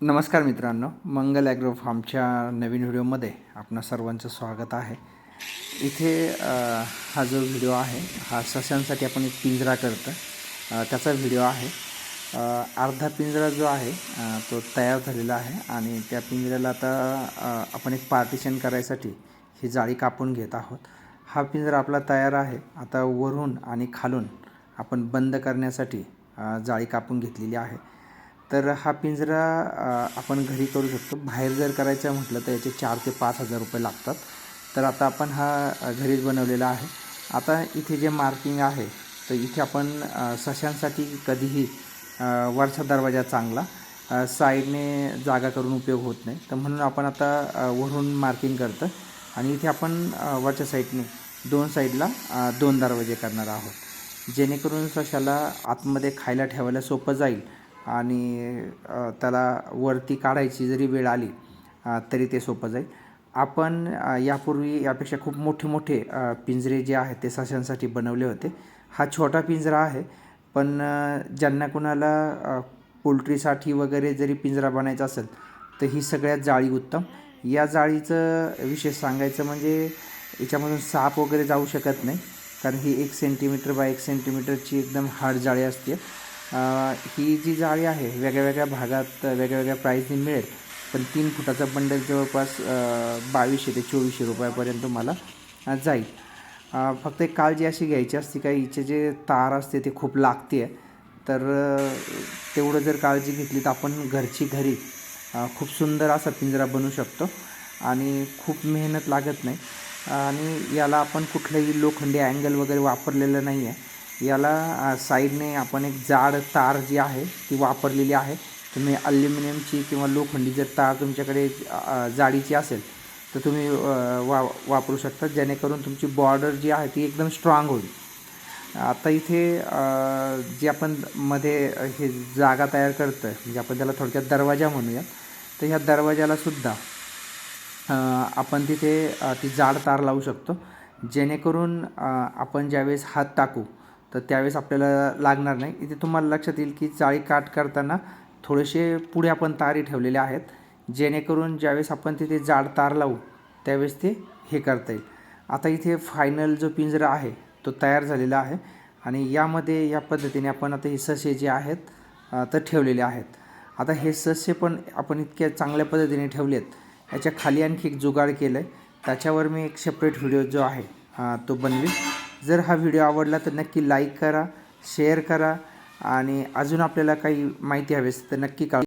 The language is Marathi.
नमस्कार मित्रांनो मंगल ॲग्रो फार्मच्या नवीन व्हिडिओमध्ये आपणा सर्वांचं स्वागत आहे. इथे हा जो व्हिडिओ आहे हा सस्यांसाठी आपण एक पिंजरा करतो त्याचा व्हिडिओ आहे. अर्धा पिंजरा जो आहे तो तयार झालेला आहे आणि त्या पिंजऱ्याला आता आपण एक पार्टिशन करायसाठी ही जाळी कापून घेत आहोत. हा पिंजरा आपला तयार आहे. आता वरून आणि खालून आपण बंद करण्यासाठी जाळी कापून घेतलेली आहे. तर हा पिंजरा आपण घरी करू शकतो. बाहेर जर करायचं म्हटलं तर याचे चार ते पाच हजार रुपये लागतात. तर आता आपण हा घरीच बनवलेला आहे. आता इथे जे मार्किंग आहे तर इथे आपण सशांसाठी कधीही वरचा दरवाजा चांगला साईडने जागा करून उपयोग होत नाही. तर म्हणून आपण आता वरून मार्किंग करतं आणि इथे आपण वरच्या साईडने दोन साईडला दोन दरवाजे करणार आहोत. जेणेकरून सशाला आतमध्ये खायला ठेवायला सोपं जाईल. आणि त्याला वरती काढायची जरी वेळ आली तरी ते सोपं जाईल. आपण यापूर्वी यापेक्षा खूप मोठे मोठे पिंजरे जे आहेत ते सशांसाठी बनवले होते. हा छोटा पिंजरा आहे पण ज्यांना कुणाला पोल्ट्रीसाठी वगैरे जरी पिंजरा बनायचा असेल तर ही सगळ्यात जाळी उत्तम. या जाळीचं विशेष सांगायचं म्हणजे याच्यामधून साप वगैरे जाऊ शकत नाही कारण ही एक सेंटीमीटर बाय एक सेंटीमीटरची एकदम हार्ड जाळी असते. ही जी जाळी आहे वेगळ्या वेगळ्या भागात वेगळ्या वेगळ्या प्राईजने मिळेल. पण तीन फुटाचा बंडल जवळपास बावीसशे ते चोवीसशे रुपयापर्यंत तुम्हाला जाईल. फक्त एक काळजी अशी घ्यायची असते का हिचे जे तार असते ते खूप लागते. तर तेवढं जर काळजी घेतली तर आपण घरची घरी खूप सुंदर असा पिंजरा बनवू शकतो. आणि खूप मेहनत लागत नाही. आणि याला आपण कुठलंही लोखंडी अँगल वगैरे वापरलेलं नाही आहे याला साईडने आपण एक जाड तार जी आहे ती वापरलेली आहे. तुम्ही अल्युमिनियमची किंवा लोखंडी जर तार तुमच्याकडे जाडीची असेल तर तुम्ही वा वापरू शकता. जेणेकरून तुमची बॉर्डर जी आहे ती एकदम स्ट्रॉंग होईल. आता इथे जे आपण मध्ये हे जागा तयार करतं आहे म्हणजे आपण त्याला थोडक्यात दरवाजा म्हणूया तर ह्या दरवाजाला सुद्धा आपण तिथे ती जाड तार लावू शकतो. जेणेकरून आपण ज्यावेळेस हात टाकू तर त्यावेळेस आपल्याला लागणार नाही. इथे तुम्हाला लक्षात येईल की जाळी काट करताना थोडेसे पुढे आपण तारी ठेवलेले आहेत जेणेकरून ज्यावेळेस आपण तिथे जाड तार लावू त्यावेळेस ते हे करता येईल. आता इथे फायनल जो पिंजरा आहे तो तयार झालेला आहे आणि यामध्ये या पद्धतीने आपण आता हे ससे जे आहेत तर ठेवलेले आहेत. आता हे सस्य पण आपण इतक्या चांगल्या पद्धतीने ठेवलेत. याच्या खाली आणखी एक जुगाड केलं आहे त्याच्यावर मी एक सेपरेट व्हिडिओ जो आहे तो बनवी जर हा व्हिडिओ आवडला तर नक्की लाईक करा शेअर करा आणि अजून आपल्याला काही माहिती हवी असेल तर नक्की का